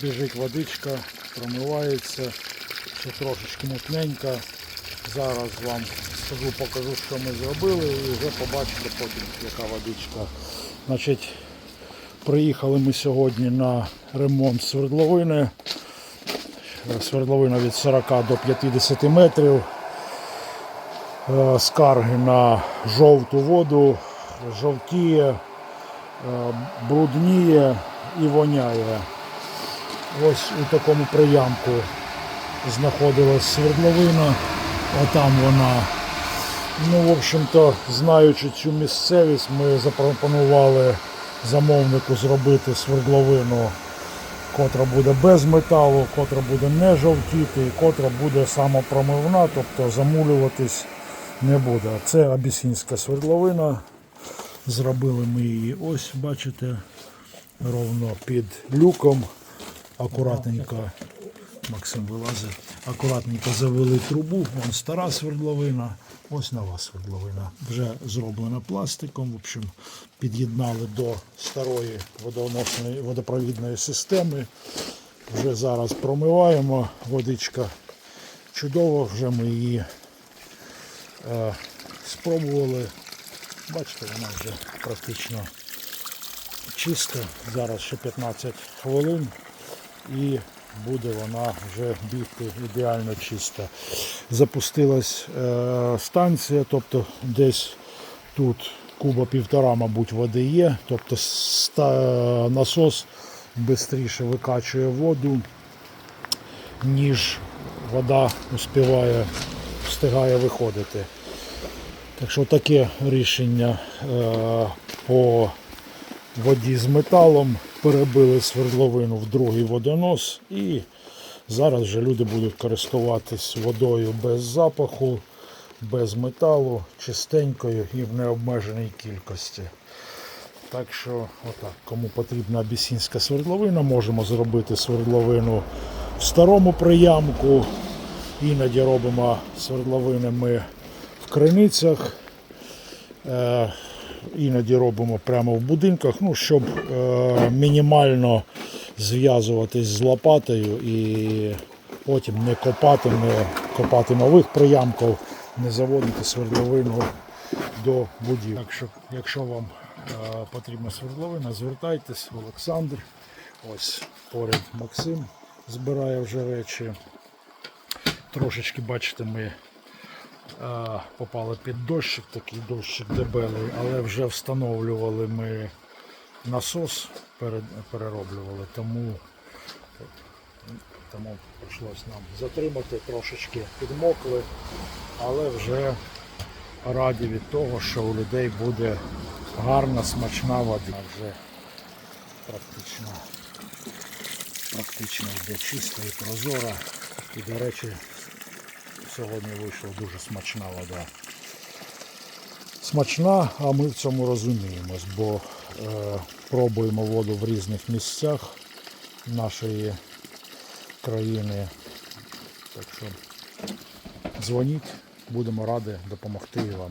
біжить водичка, промивається, ще трошечки мутненька. Зараз вам скажу, покажу, що ми зробили і вже побачите потім, яка водичка. Значить, приїхали ми сьогодні на ремонт свердловини. Свердловина від 40 до 50 метрів. Е, Скарги на жовту воду, жовтіє, е, брудніє і воняє. Ось у такому приямку знаходилась свердловина, отам вона. Ну, в общем-то, знаючи цю місцевість, ми запропонували замовнику зробити свердловину, котра буде без металу, котра буде не жовтіти, і котра буде самопромивна, тобто замулюватись не буде. Це абісінська свердловина. Зробили ми її ось, бачите, ровно під люком. Акуратненько, Максим вилазить, акуратненько завели трубу, вон стара свердловина, ось нова свердловина. Вже зроблена пластиком. В общем, під'єднали до старої водоносної водопровідної системи. Вже зараз промиваємо, водичка чудово, вже ми її е, спробували. Бачите, вона вже практично чиста. Зараз ще 15 хвилин і буде вона вже бігти ідеально чиста. Запустилась е, станція, тобто десь тут куба півтора, мабуть, води є. Тобто ста- насос швидше викачує воду, ніж вода успіває, встигає виходити. Так що таке рішення е, по воді з металом. Перебили свердловину в другий водонос і зараз вже люди будуть користуватись водою без запаху, без металу, чистенькою і в необмеженій кількості. Так що, отак, кому потрібна абісінська свердловина, можемо зробити свердловину в старому приямку. Іноді робимо свердловини ми в криницях. Іноді робимо прямо в будинках, ну, щоб е, мінімально зв'язуватись з лопатою і потім не копати, не копати нових приямків, не заводити свердловину до будівель. Так що, якщо вам е, потрібна свердловина, звертайтесь, Олександр. Ось поряд Максим збирає вже речі. Трошечки, бачите, ми попали під дощик, такий дощик дебелий, але вже встановлювали ми насос, перероблювали, тому, тому прийшлось нам затримати, трошечки підмокли, але вже раді від того, що у людей буде гарна, смачна вода. Вже практично, практично йде чиста і прозора. І, до речі, Сьогодні вийшла дуже смачна вода. Смачна, а ми в цьому розуміємось, бо е, пробуємо воду в різних місцях нашої країни. Так що дзвоніть, будемо раді допомогти вам.